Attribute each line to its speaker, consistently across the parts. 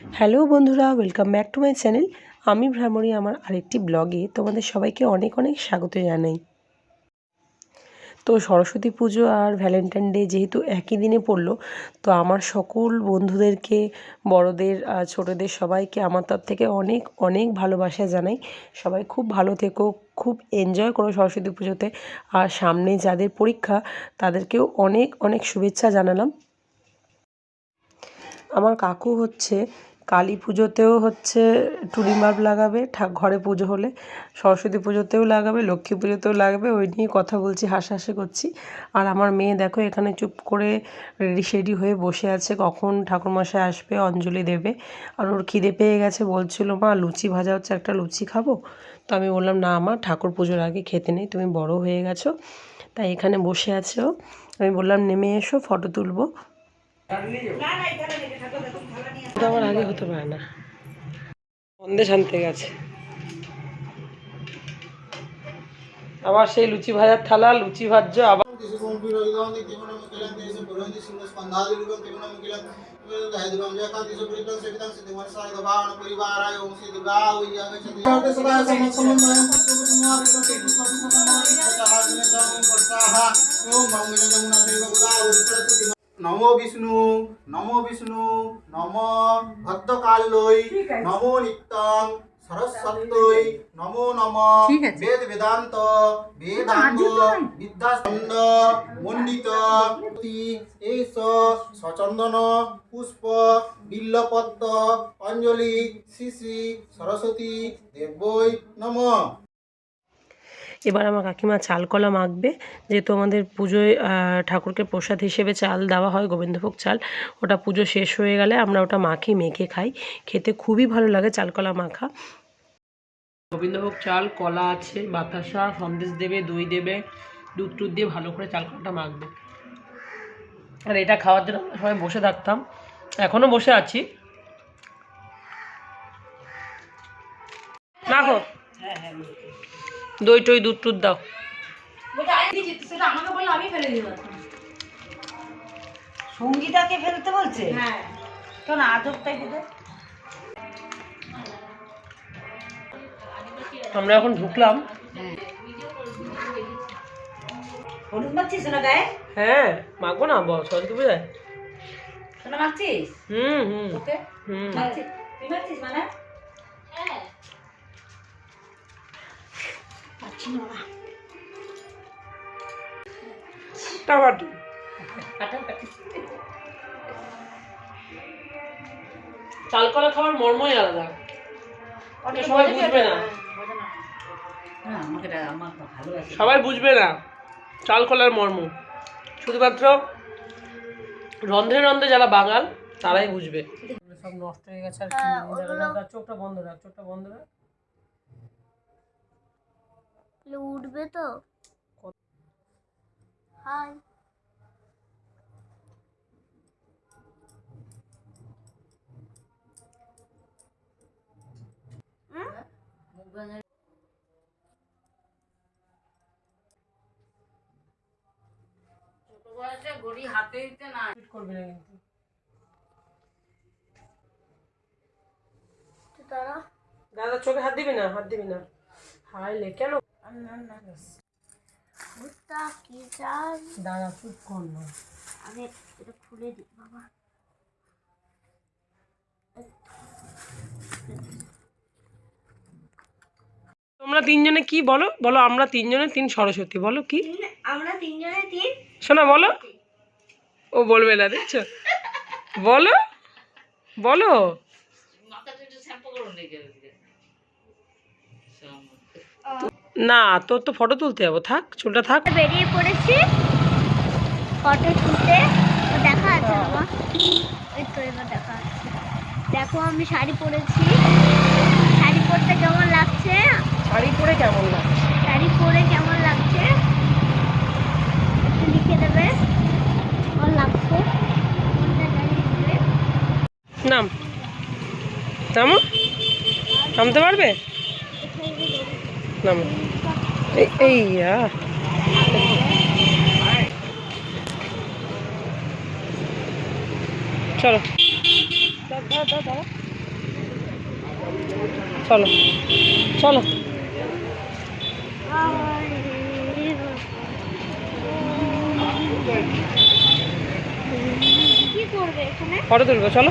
Speaker 1: Hello বন্ধুরা welcome back to my channel আমি ভ্রামণী আমার আরেকটি ব্লগে তোমাদের সবাইকে অনেক অনেক স্বাগত জানাই। তো সরস্বতী পুজো আর ভ্যালেন্টাইন ডে যেহেতু একই দিনে পড়ল, তো আমার সকল বন্ধুদেরকে, বড়দের আর ছোটোদের সবাইকে আমার তরফ থেকে অনেক অনেক ভালোবাসা জানাই। সবাই খুব ভালো থেকো, খুব এনজয় করো সরস্বতী পুজোতে। আর সামনে যাদের পরীক্ষা, তাদেরকেও অনেক অনেক শুভেচ্ছা জানালাম। আমার কাকু হচ্ছে কালী পুজোতেও হচ্ছে টুনি বাল্ব লাগাবে ঘরে পুজো হলে সরস্বতী পুজোতেও লাগাবে, লক্ষ্মী পুজোতেও লাগাবে, ওই নিয়ে কথা বলছি, হাসাহাসি করছি। আর আমার মেয়ে দেখো এখানে চুপ করে রেডি সেডি হয়ে বসে আছে, কখন ঠাকুরমশাই আসবে অঞ্জলি দেবে। আর ওর খিদে পেয়ে গেছে, বলছিল, মা, লুচি ভাজা হচ্ছে, একটা লুচি খাব? তো আমি বললাম, না মা, ঠাকুর পুজোর আগে খেতে নেই, তুমি বড় হয়ে গেছো, তাই এখানে বসে আছো। আমি বললাম, নেমে এসো, ফটো তুলবো। আমার আগে হতে পারে না। সন্দেশ আনতে গেছে। আবার সেই লুচি ভাজার থালা, লুচি ভাজ্য, আবার
Speaker 2: tisukung piroidon di timon ang kilan di sa puron di sinus pandali lugon timon ang kilan dahil dulang jaka di sa puron sa kitang sa timon sa ito bawa ng puribara yung si duga uya ng sa timon sa tayo sa mga saman na yung pagkukutunwa ito sa ito sa ito sa mga ito sa hagi na sa mga pagkaha yung mga mga mga mga sa iba buga ulit sa timon নমো বিষ্ণু নমো বিষ্ণু নম ভক্তকাল্যই নমো নিত্যং সরস্বত্যই নমো নম বেদ বেদান্ত বেদাঙ্গ বিদ্যাস্তন্দ মণ্ডিত এইস সচন্দন পুষ্প বিল্লপত্র অঞ্জলি শ্রী শ্রী সরস্বতী দেবৈ নম
Speaker 1: এবার আমার কাকিমা চাল কলা মাখবে। যেহেতু আমাদের পুজোয় ঠাকুরকে প্রসাদ হিসেবে চাল দেওয়া হয় গোবিন্দভোগ চাল ওটা পুজো শেষ হয়ে গেলে আমরা ওটা মাখি মেখে খাই। খেতে খুবই ভালো লাগে চাল কলা মাখা। গোবিন্দভোগ চাল কলা আছে বাতাসা সন্দেশ দেবে দই দেবে দুধ টুধ দিয়ে ভালো করে চাল কলাটা মাখবে। আর এটা খাওয়ার জন্য সবাই বসে থাকতাম। এখনও বসে আছি। মাখো। দই টই দুধ টুধ দাও।
Speaker 3: সঙ্গীতাকে ফেলতে বলছে? হ্যাঁ। কেন আজবটাই বোধ
Speaker 1: আমরা এখন ঢুকলাম।
Speaker 3: হলুদ না গায়ে?
Speaker 1: হ্যাঁ মাখবো না বল সরস্বতী পূজায়
Speaker 3: শোনা মারছিস
Speaker 1: হুম হুম।
Speaker 3: ওকে। তুই মানে?
Speaker 1: চাল কলা খাবার মর্মই আলাদা। সবাই বুঝবে না। সবাই বুঝবে না। চাল কলার মর্ম। শুধুমাত্র রন্ধে রন্ধে যারা বাঙাল তারাই বুঝবে। সব নষ্ট হয়ে গেছে আর কি। দাঁড়া, চোখটা বন্ধ রাখ চোখটা বন্ধ রাখ।
Speaker 4: উঠবে তো। হাই।
Speaker 3: গড়ি হাতে দিতে না।
Speaker 1: ফিট করবি না কিন্তু।
Speaker 4: তারা
Speaker 1: দাদা চোখে হাত দিবি না? হাত দিবি না? হাইলে কেন?
Speaker 4: না না ভুট্টা কি চাল
Speaker 1: দাদা চুপ কর না।
Speaker 4: আগে এটা খুলে দিই বাবা।
Speaker 1: তোমরা তিনজনে কি বলো? বলো আমরা তিনজনে তিন সরস্বতী বলো কি?
Speaker 4: আমরা তিনজনে তিন
Speaker 1: শোনা বলো। ও বলবে না দেখছ? বলো বলো। না তোর তো ফটো তুলতে যাব থাক চুলটা থাক।
Speaker 4: বেরিয়ে পড়েছি। ফটো তুলতে। দেখা আছে বাবা। ওই তো এবার দেখা আছে। দেখো আমি শাড়ি পরেছি। শাড়ি পরতে কেমন লাগছে?
Speaker 1: শাড়ি পরে কেমন লাগে
Speaker 4: শাড়ি পরে কেমন লাগছে? একটু লিখে দেবে। কেমন লাগছে?
Speaker 1: নাম। নামো? নামতে পারবে? নামো। এই। চলো। চলো। চলো। ফটো তুলবো চলো।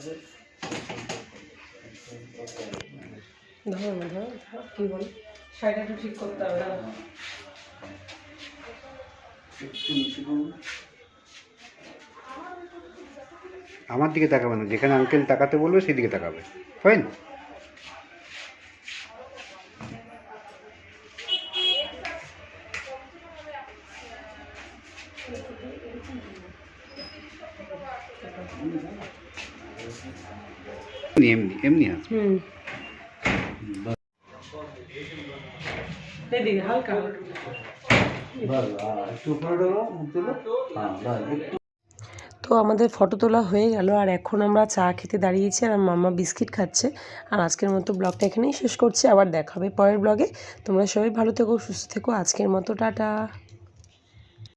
Speaker 1: ধরো না, ধরো ধরো কী বলো? শাড়িটা একটু ঠিক করতে হবে দাঁড়াও।
Speaker 5: আমার দিকে তাকাবে না যেখানে আঙ্কেল তাকাতে বলবে সেই দিকে তাকাবে। ফাইন এমনি এমনি আছে।
Speaker 1: হুম। এদিকে হালকা। হালকা তো আমাদের ফটো তোলা হয়ে গেল আর এখন আমরা চা খেতে দাঁড়িয়েছি আর মামা বিস্কিট খাচ্ছে। আর আজকের মতো ব্লগটা এখানেই শেষ করছি আবার দেখাবে পরের ব্লগে। তোমরা সবাই ভালো থেকো সুস্থ থেকো আজকের মতো টাটা।